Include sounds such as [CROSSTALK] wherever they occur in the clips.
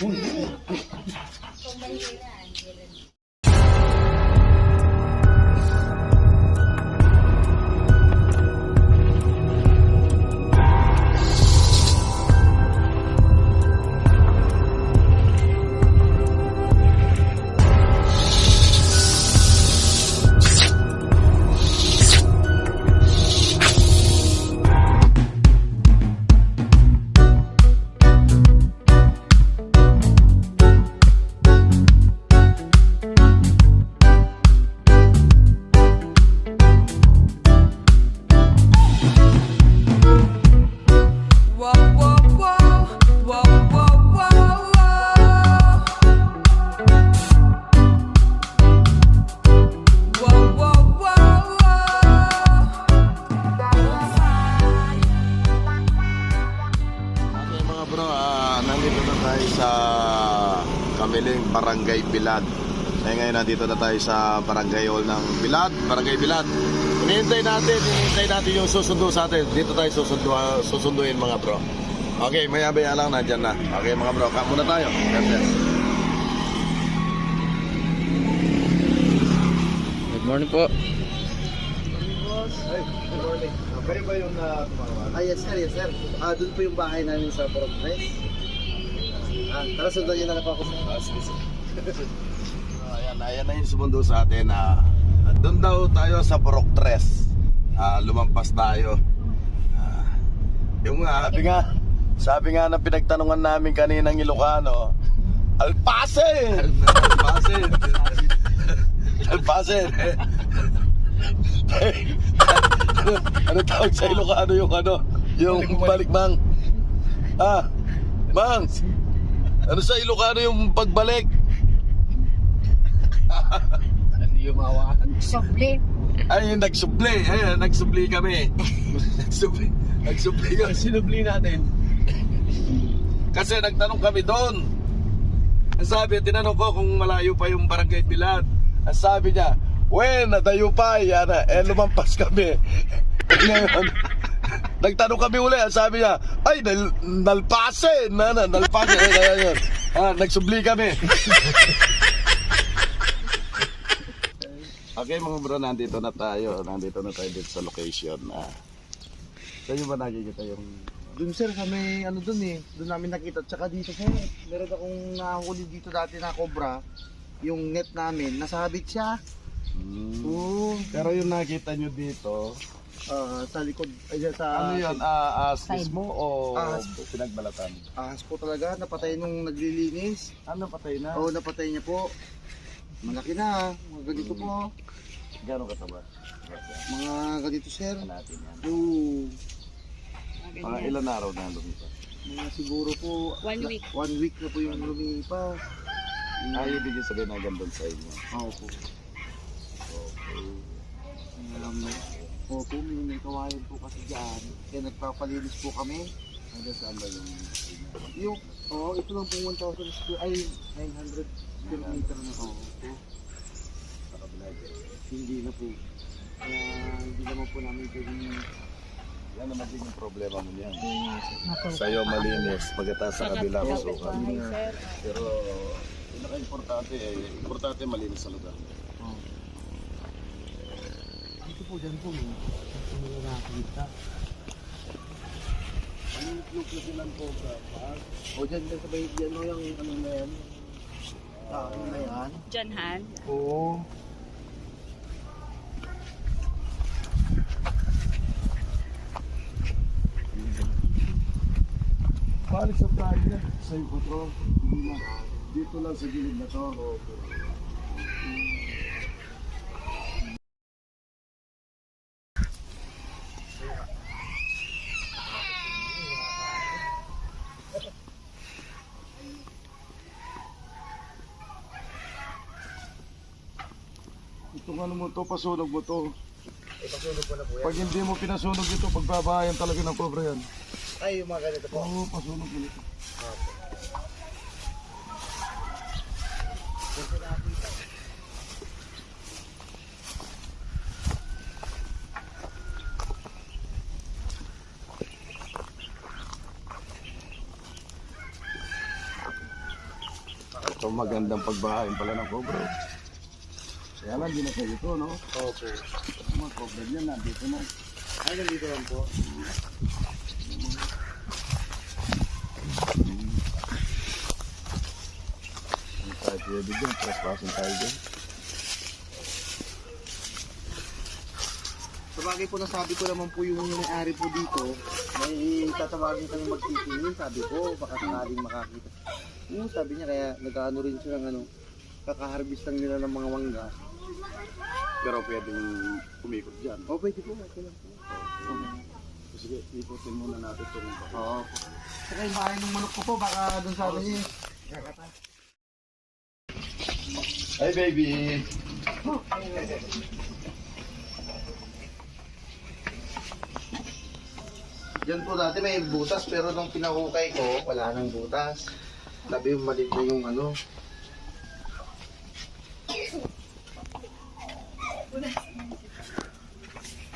滚犊 Bilad. Kaya ngayon nandito na tayo sa Barangay Hall ng Bilad, Barangay Bilad. Hinihintay natin, hinihintay natin yung susundo sa atin. Dito tayo susundo, susunduin mga bro. Okay, maya maya lang nandyan na. Okay mga bro, kap muna tayo. God bless. Good morning po. Good morning. Kayo ba yung uh, tumawag? Ah, yes sir, yes sir. Ah, doon po yung bahay namin sa Progress. Ah, tara sundan niyo na lang po ako. Ah, sige, sige. [LAUGHS] Ayan, ayan na yung sumundo sa atin. Ah, doon daw tayo sa Borok 3. Ah, lumampas tayo. Ah, yung nga, sabi nga, sabi nga na pinagtanungan namin kaninang Ilocano, Alpase! Alpase! [LAUGHS] Alpase! ano, [LAUGHS] ano tawag sa Ilocano yung ano? Yung balik mang. Ah, mang! Ano sa Ilocano yung pagbalik? Ay, yung nagsubli. Ay, nagsubli kami. [LAUGHS] nagsubli. Nagsubli kami. Sinubli natin. Kasi nagtanong kami doon. Ang sabi, tinanong ko kung malayo pa yung barangay Bilad. Ang sabi niya, when nadayo pa, yan na. Eh, lumampas kami. [LAUGHS] Ngayon, nagtanong kami uli. Ang sabi niya, ay, nal nalpase. Na, na, nalpase. Eh, kaya yun. Ah, nagsubli kami. [LAUGHS] Okay mga bro, nandito na tayo. Nandito na tayo dito sa location. Ah. Saan yung ba nakikita yung... Doon sir, sa may ano doon eh. Doon namin nakita. Tsaka dito sir, meron akong nahuli dito dati na cobra. Yung net namin, nasabit siya. Hmm. Oo. Pero yung nakita nyo dito, Ah, sa likod, ay sa... ano yun? Ah, as Side. mismo o Ahas. pinagbalatan? Ahas po talaga, napatay nung naglilinis. Ano patay na? Oo, napatay niya po. Malaki na, mga ganito po. Gano'ng kataba? Mga ganito sir. natin yan. Oo. Mga ilan araw na lumipas? Mga siguro po... One week. One week na po yung lumipas. Ay, ibig yung sabihin na gandun sa inyo. Oo po. Um, opo, may, may kawayan po kasi dyan. Kaya nagpapalinis po kami. Hanggang saan ba yung Yung, oo, ito lang po 1,000 square, ay 900 kilometer na po. Dyan? hindi na po. Kaya hindi naman po namin pwedeng Yan ang magiging problema mo niyan. Sa'yo malinis, pagkatapos sa kabila masukan. Pero pinaka-importante eh, importante malinis sa lugar. Dito po dyan po, hindi na nakakita. Anong luklasilan po sa paag? O dyan, dyan sa may, dyan o yung ano na yan. Ano na yan? Janhan. Oo. Balik sa tayo na. Sa iyo to. Dito lang sa gilid na to. Itong ano mo to, pasunog mo to. Pag hindi mo pinasunog ito, pagbabayan talaga ng pobre yan. Ay, yung mga ganito po. Oo, pasunog mo ito. Ito magandang pagbahain pala ng cobra. Kaya lang, di na kayo ito, no? Okay. Mga cobra niya, nandito na. Ay, nandito lang po. Hindi tayo pwede dyan, trespassing tayo dyan. Sa bagay po nasabi ko naman po yung may-ari po dito, may tatawagin kami magtitingin, sabi ko, baka sakaling makakita. Yung sabi niya, kaya nag-ano rin siya ng ano, kakaharvest lang nila ng mga mangga. Pero pwedeng umikot dyan. O, pwede po, okay lang po. Sige, ikutin muna natin itong baka. Oo po. Saka yung bahay ng manok ko po, baka doon sa amin. Kakata. Hey baby! Diyan po dati may butas, pero nung pinahukay ko, wala nang butas. Labi yung malit na yung ano.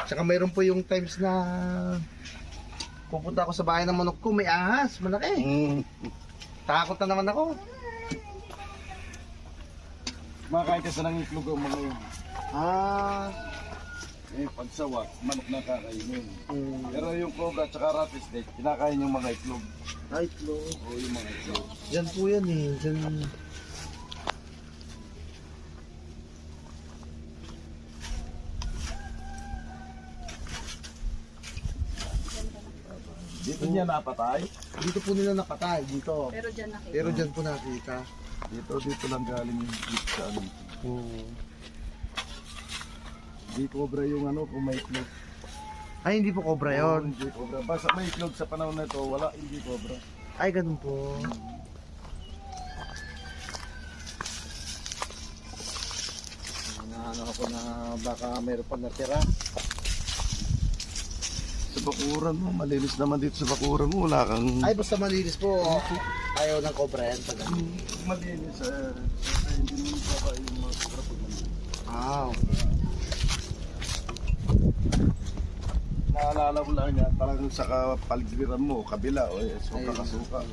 Tsaka mayroon po yung times na pupunta ako sa bahay ng manok ko, may ahas, malaki. Mm. Takot na naman ako. Makain kasi ng itlog ang mga yun. Ah, Eh, pagsawa, manok na kakainin. mm, Pero yung cobra at saka rattlesnake, kinakain yung mga itlog. ay, slow. O yung mga itlog. Diyan po yan eh. Diyan. Dito niya napatay. Dito po nila napatay, dito. Pero dyan nakita. Pero diyan po nakita. Dito, dito lang galing yung dito sa ano. Oo. Di cobra yung ano kung may itlog. Ay, hindi po cobra Oo, yun. Hindi cobra. Basta may itlog sa panahon na ito, wala, hindi cobra. Ay, ganun po. Naano ako na baka mayroon pa natira. Bakuran mo, malinis naman dito sa bakuran mo, wala kang... Ay, basta malinis po. Ayaw ng cobra yan. Pala. malinis eh. Kasi hindi mo baka yung mga cobra pag. Ah, Naalala mo lang yan, parang sa kapaligiran mo, kabila, o eh, sobrang Ayun. kasukal.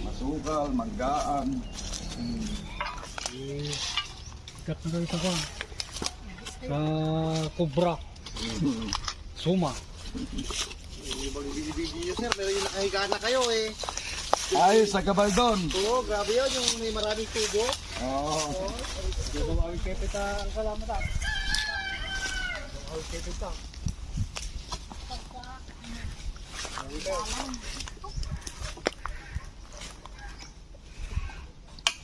Masukal, manggaan. Katulad ito ko. Sa Cobra. Suma. Hindi bang binibigyan nyo, sir? Pero yung nakahiga na kayo eh. Ay, sa Gabaldon! Oo, grabe yun. Yung may maraming tubo. Oo. Dito ba ang kepita ang salamat ah. Ang kepita.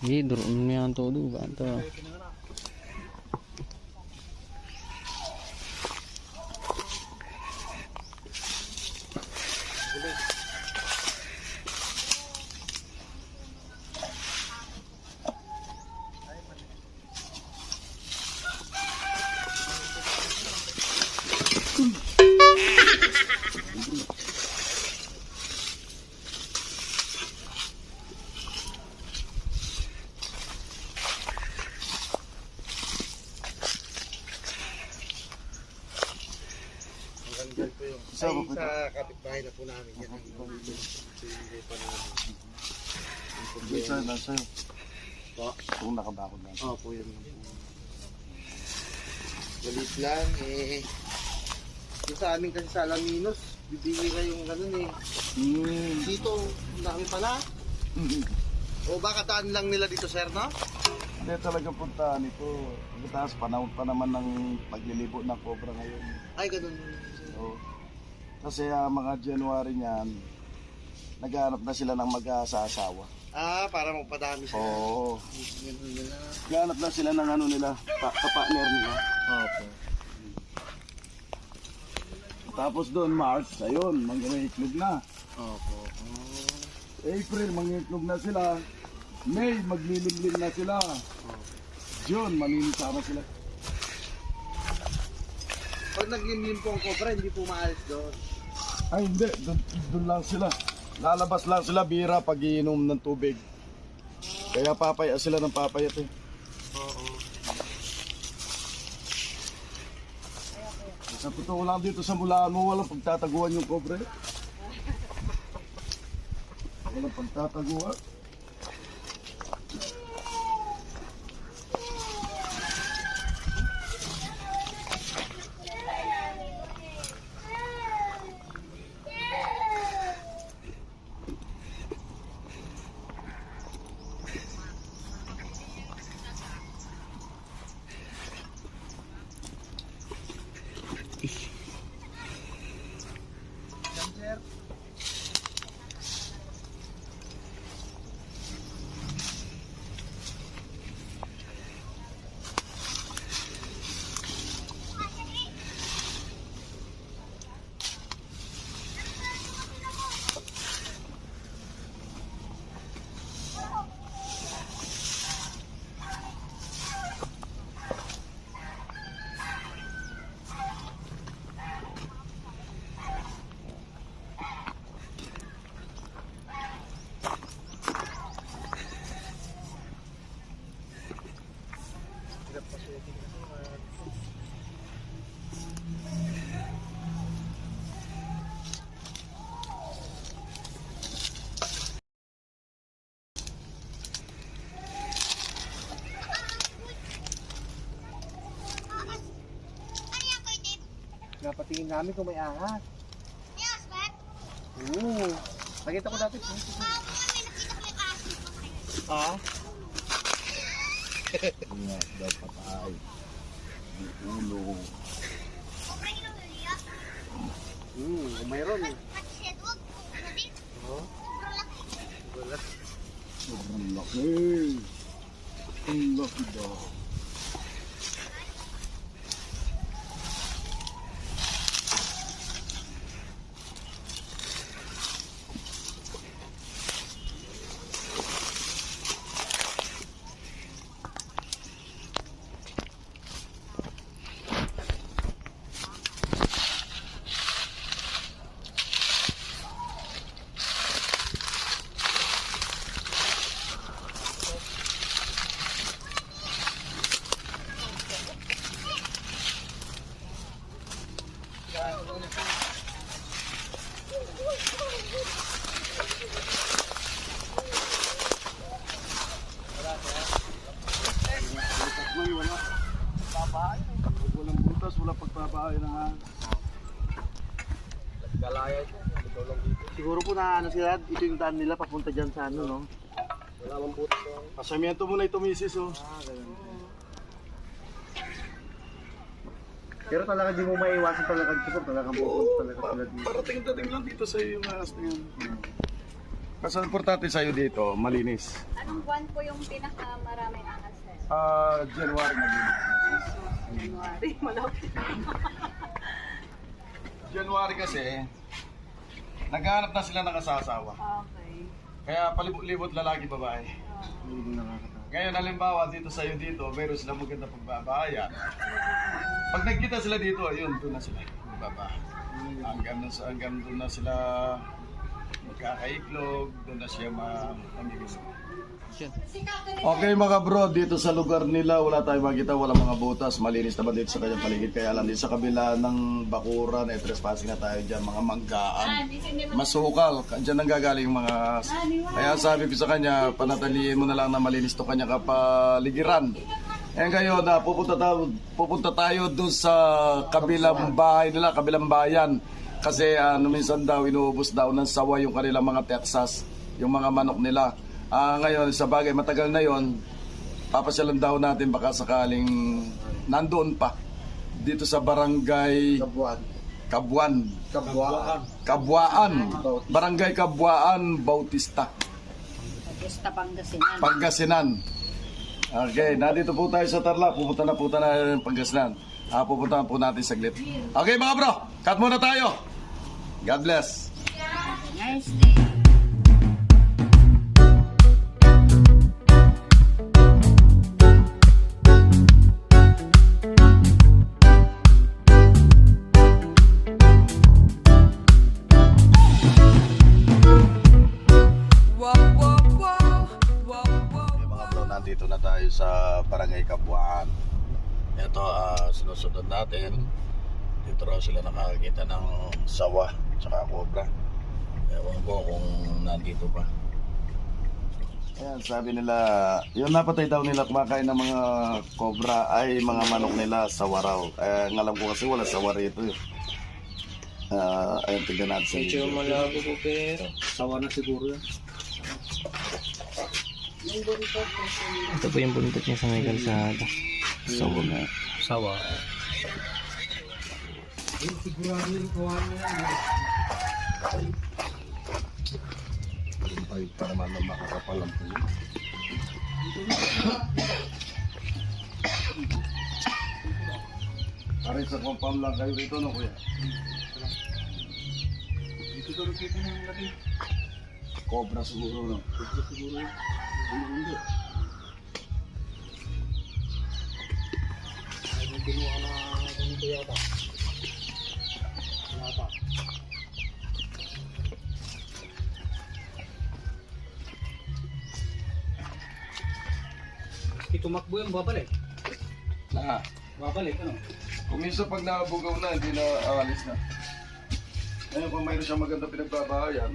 Hindi, doon mo yan todo. Ganto. Hanggang dyan po yung... Sa- Ay, sa kapitbahay na po namin. Yan ang ibang pa namin. Bisa na sa'yo. Po. Kung nakabakod na. Oo po, yun lang po. Galit lang eh. Yung sa amin kasi sa Alaminos, bibigay kayong ganun eh. Mm. Dito, ang dami pala. O baka taan lang nila dito, sir, no? Hindi talaga puntahan ito. Tapos panahon pa naman ng paglilibo ng cobra ngayon. Ay, ganun. So, kasi ah, mga January niyan, naghahanap na sila ng mag-aasawa. Ah, para magpadami sila. Oo. Naghahanap na sila ng ano nila, pa- kapartner nila. Opo. Tapos doon, March, ayun, mag-itlog na. Opo. April, mag-itlog na sila. May, maglilimlim na sila. June, maninisama sila. Pag naglimlim po ang cobra, hindi po maalis doon. Ay, hindi. Doon, doon lang sila. Lalabas lang sila bira pag iinom ng tubig. Kaya papaya sila ng papayat eh. Oo. Sa totoo lang dito sa mulaan mo, walang pagtataguan yung kobre. Walang pagtataguan. Pinapatingin namin kung may ahas. Oo. Nakita ko dati. Ah? Ingat daw patay. Ang ulo. Hmm, kung mayroon. Oo. Sobrang laki. Ang laki daw. Man, wala. Pagbabahay. Pag walang butas, wala pagbabahay na nga. Siguro po na ano sila, ito yung daan nila papunta dyan sa ano, no? Pasamiento mo na ito, misis, oh. Pero talaga di mo maiwasan talaga dito, talaga pupunta talaga sila dito. Parating-dating lang dito sa iyo yung ahas na yan. Mas ang importante sa iyo dito, malinis. Anong buwan po yung pinakamaraming angas sir? Ah, January na din. January, malapit. January kasi, naghahanap na sila ng asasawa. Okay. Kaya palibot-libot lalaki babae. Hindi nakakatawa. Ngayon, halimbawa, dito sa iyo dito, meron silang maganda pagbabahayan. Pag nagkita sila dito, ayun, doon na sila magbabahay. Hanggang, na, hanggang doon na sila magkakaiklog, doon na siya ma- mamimili. Okay mga bro, dito sa lugar nila wala tayong makita, wala mga butas, malinis naman dito sa kanyang paligid. Kaya lang dito sa kabila ng bakuran, eh, trespassing na tayo dyan, mga manggaan, masukal, dyan ang gagaling yung mga ahas. Kaya sabi ko sa kanya, panataliin mo na lang na malinis to kanya kapaligiran. Eh ngayon, na pupunta tayo, pupunta tayo doon sa kabilang bahay nila, kabilang bayan. Kasi ano minsan daw, inuubos daw ng sawa yung kanilang mga Texas, yung mga manok nila. Ah, ngayon, sa bagay, matagal na yon papasyalan daw natin baka sakaling nandoon pa. Dito sa barangay Kabuan. Kabuan. Kabuan. Kabuaan. Barangay Kabuaan, Bautista. Basta Pangasinan. Pangasinan. Okay, nandito po tayo sa Tarlac. Pupunta na po tayo ng Pangasinan. Ah, pupuntahan po natin saglit. Okay mga bro, cut muna tayo. God bless. Nice day. Nakakita ng sawa tsaka cobra. Ewan ko kung nandito pa. Ayan, sabi nila, yung napatay daw nila kumakain ng mga cobra ay mga manok nila sawa raw. Eh, ang alam ko kasi wala sawa rito. eh. Ah, ayun, tignan natin sa video. malabo po pero. Sawa na siguro yan. Ito po yung buntot niya sa may kalsada. Sawa nga. Sawa. Sigurado yung kawan mo yan. Ay, pa naman na makakapal ang pulo. Aray sa compound lang kayo rito, no kuya? Dito ko nakita ng laki. Cobra siguro, no? Dito siguro yun. Ano hindi? Ay, may kinuha na ganito. Yata. Tumakbo yung babalik. Na, Babalik, ano? kung minsan pag nabugaw na, hindi na aalis na. Ngayon, kung mayroon siyang maganda pinagbabahayan,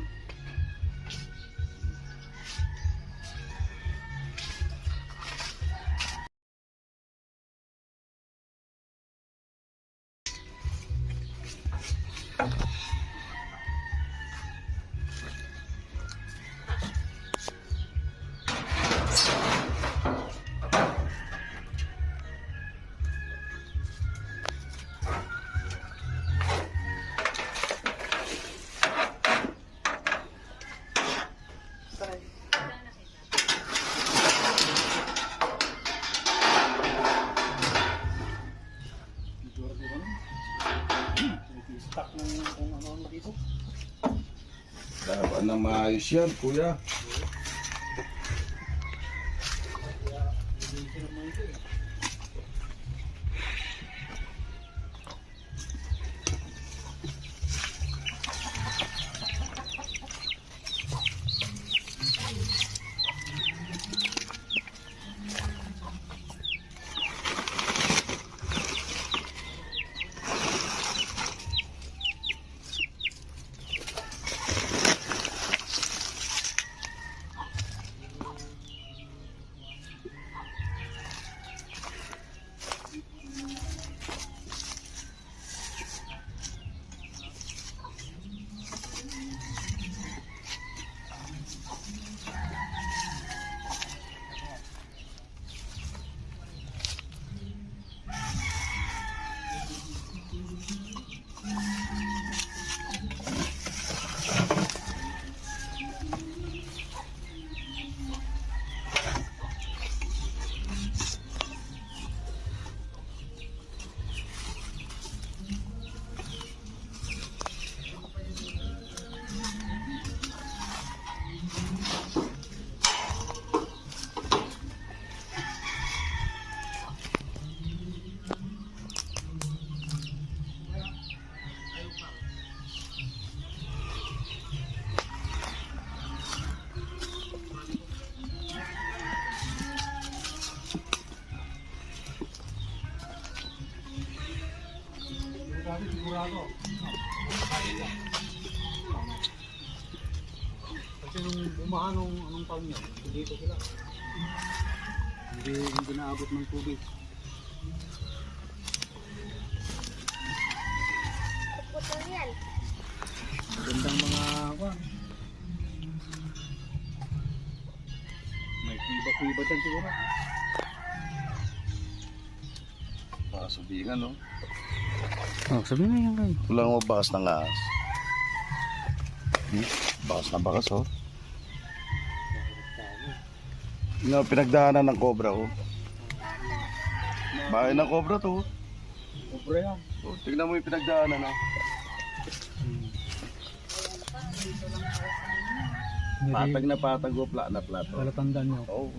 Stock ng kung ano ano dito. Dapat na maayos yan, kuya. Sigurado. Kasi nung bumaha nung anong taon yun, dito sila. Hindi, hindi naabot ng tubig. Gandang mga, kwan. May kuiba-kuiba dyan siguro. Baka sabihin, no? Oh, sabi mo yan kayo. Wala mo bakas ng ahas. Hmm? Bakas na bakas, oh. Na pinagdaanan ng cobra, oh. Bahay ng cobra to. oh. Pobre yan. Oh, tignan mo yung pinagdaanan, oh. Patag na patag, oh. Plat na plat, oh. Palatandaan nyo. Oh,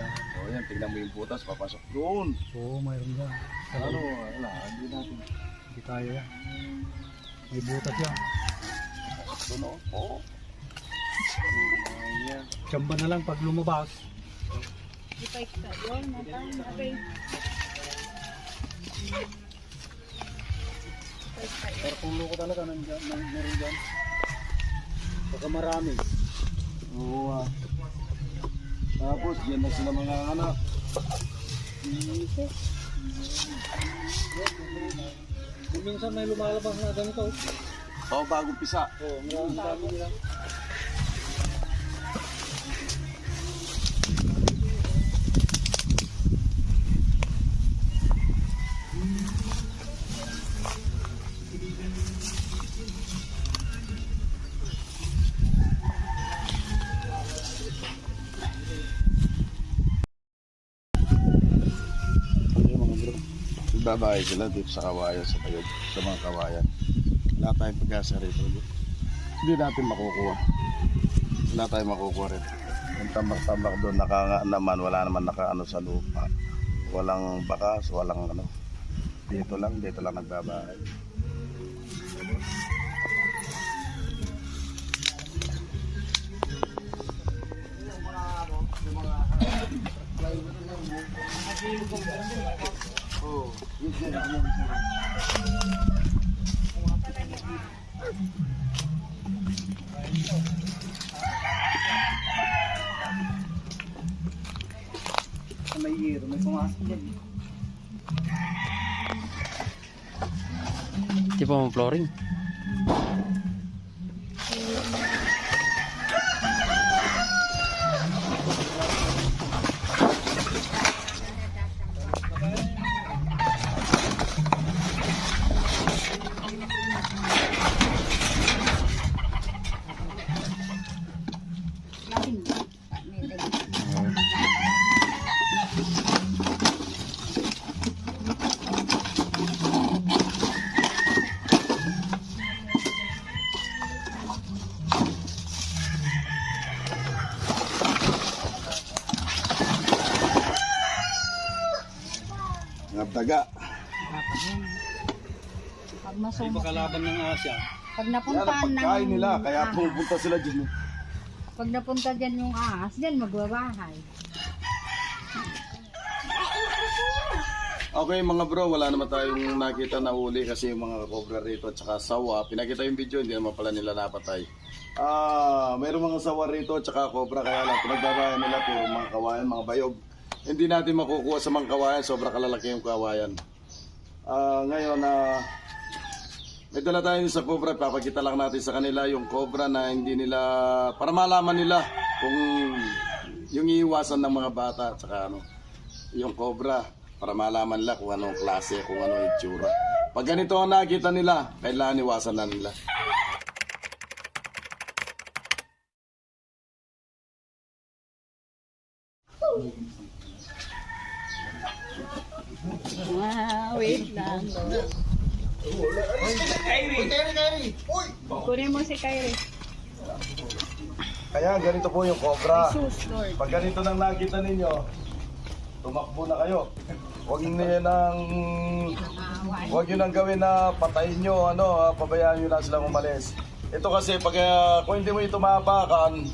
Yan. oh, yan. Tignan mo yung butas, papasok doon. Oo, mayroon dyan. Ano, wala, hindi natin. Hindi kaya yan. May butas yan. Doon. Tsamba na lang pag lumabas. Pero kung loko talaga nandiyan, nan, meron dyan. Baka marami. Oo, ah. Tapos, yan na sila mga anak. Kung minsan may lumalabas na ganito. Oh, bagong pisa. Oo, oh, marami dami nila. Babae sila dito sa kawayan, sa kayo, sa mga kawayan. Wala tayong pag-asa rito. Hindi natin makukuha. Wala tayong makukuha rin. Yung tambak-tambak doon, nakanga naman, wala naman nakaano sa lupa. Walang bakas, walang ano. Dito lang, dito lang nagbabahay. May hero, may pumasok dyan. Di pa mo flooring? Hindi. Nagtaga. Pag Hindi masumok. ba kalaban ng Asya? Pag napuntahan ng pagkain nila, kaya ahas, pupunta sila dyan. Pag napunta dyan yung ahas, dyan magbabahay. Okay mga bro, wala naman tayong nakita na huli kasi yung mga cobra rito at saka sawa. Pinakita yung video, hindi naman pala nila napatay. Ah, mayroong mga sawa rito at saka cobra kaya lang pinagbabayan nila puro mga kawayan, mga bayog. Hindi natin makukuha sa mga kawayan, sobra kalalaki yung kawayan. Ah, ngayon na may dala tayo sa cobra, papakita lang natin sa kanila yung cobra na hindi nila para malaman nila kung yung iiwasan ng mga bata at saka ano yung cobra para malaman nila kung anong klase, kung anong itsura. Pag ganito ang nakita nila, kailangan iwasan na nila. Wow, wait lang. Kunin mo si Kyrie. Kaya ganito po yung cobra. Jesus Lord. Pag ganito nang nakita ninyo, tumakbo na kayo. Huwag niyo nang Huwag nyo nang gawin na patayin nyo, ano, ah, pabayaan nyo na silang umalis. Ito kasi, pag ah, kung hindi mo ito mapakan,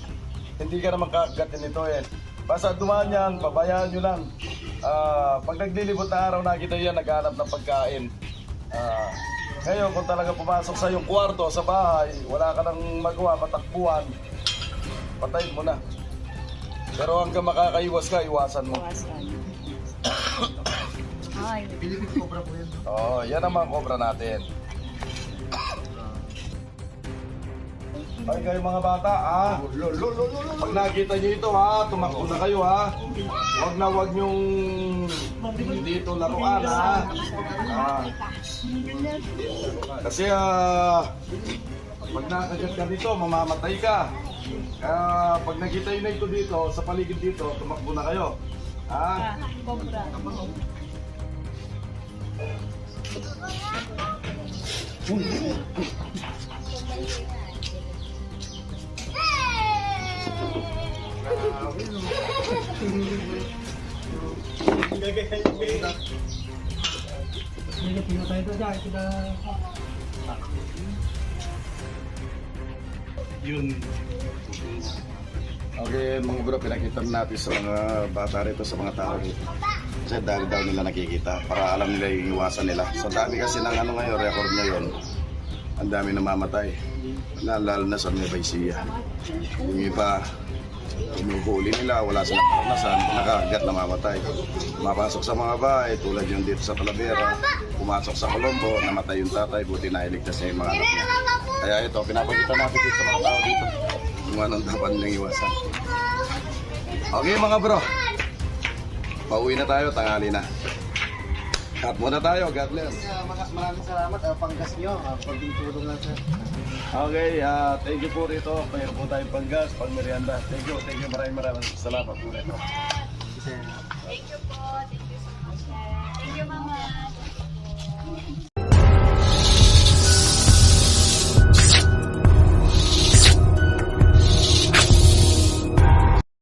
hindi ka naman kakagatin ito eh. Basta dumaan yan, pabayaan nyo lang. Ah, pag naglilibot na araw, nakita yan, naghanap ng pagkain. Ah, ngayon, kung talaga pumasok sa yung kwarto, sa bahay, wala ka nang magawa, matakbuhan, patayin mo na. Pero hanggang makakaiwas ka, iwasan mo. Iwasan. [COUGHS] Ay, Oo, oh, yan ang mga cobra natin. Ay kayo mga bata, ha? Pag nakita nyo ito, ha? Tumakbo na kayo, ha? Huwag na huwag nyong dito laruan, ha? Ah. Kasi, ah, pag nakagat ka dito, mamamatay ka. Kaya, pag nakita nyo na ito dito, sa paligid dito, tumakbo na kayo. Ha? cobra. Hindi pinatay ito dyan. Kita... Yun. Okay, mga bro, pinakita natin sa mga bata rito, sa mga tao rito. Kasi dahil daw nila nakikita, para alam nila yung iwasan nila. Sa dami kasi ng ano ngayon, record ngayon, ang dami namamatay. Na, lalo na sa Nueva Ecija. Yung iba, inuhuli nila, wala silang karanasan, nakagat namamatay. Mapasok sa mga bahay, tulad yung dito sa Talavera, pumasok sa Colombo, namatay yung tatay, buti nailigtas niya yung mga anak. Kaya ito, pinapakita natin dito sa mga tao dito kung anong dapat nilang iwasan. Okay mga bro, pauwi na tayo, tanghali na. Cut muna tayo. God bless. Uh, maraming salamat. Uh, panggas nyo. Ah, uh, Pagdintulong lang sir. Okay, uh, thank you po rito. Mayroon po tayong panggas, Pangmerienda. Thank you, thank you. Maraming maraming salamat po rito. Thank you po. Thank you so much. Thank you, Mama.